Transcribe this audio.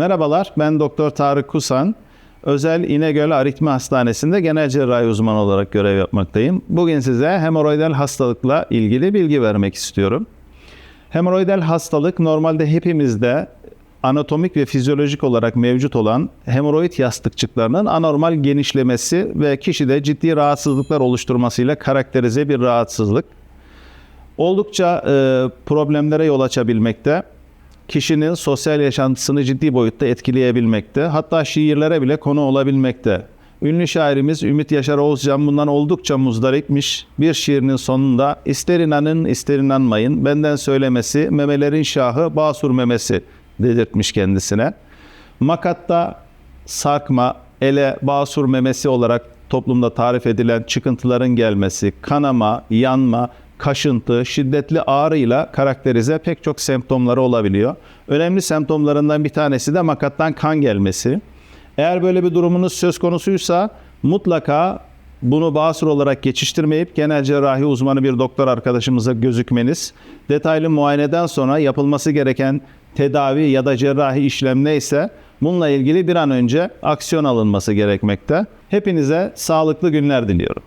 Merhabalar, ben Doktor Tarık Kusan. Özel İnegöl Aritmi Hastanesi'nde genel cerrahi uzmanı olarak görev yapmaktayım. Bugün size hemoroidal hastalıkla ilgili bilgi vermek istiyorum. Hemoroidal hastalık normalde hepimizde anatomik ve fizyolojik olarak mevcut olan hemoroid yastıkçıklarının anormal genişlemesi ve kişide ciddi rahatsızlıklar oluşturmasıyla karakterize bir rahatsızlık. Oldukça e, problemlere yol açabilmekte kişinin sosyal yaşantısını ciddi boyutta etkileyebilmekte. Hatta şiirlere bile konu olabilmekte. Ünlü şairimiz Ümit Yaşar Oğuzcan bundan oldukça muzdaripmiş. Bir şiirinin sonunda ister inanın ister inanmayın benden söylemesi memelerin şahı Basur memesi dedirtmiş kendisine. Makatta sarkma, ele basur memesi olarak toplumda tarif edilen çıkıntıların gelmesi, kanama, yanma, kaşıntı, şiddetli ağrıyla karakterize pek çok semptomları olabiliyor. Önemli semptomlarından bir tanesi de makattan kan gelmesi. Eğer böyle bir durumunuz söz konusuysa mutlaka bunu basur olarak geçiştirmeyip genel cerrahi uzmanı bir doktor arkadaşımıza gözükmeniz, detaylı muayeneden sonra yapılması gereken tedavi ya da cerrahi işlem neyse bununla ilgili bir an önce aksiyon alınması gerekmekte. Hepinize sağlıklı günler diliyorum.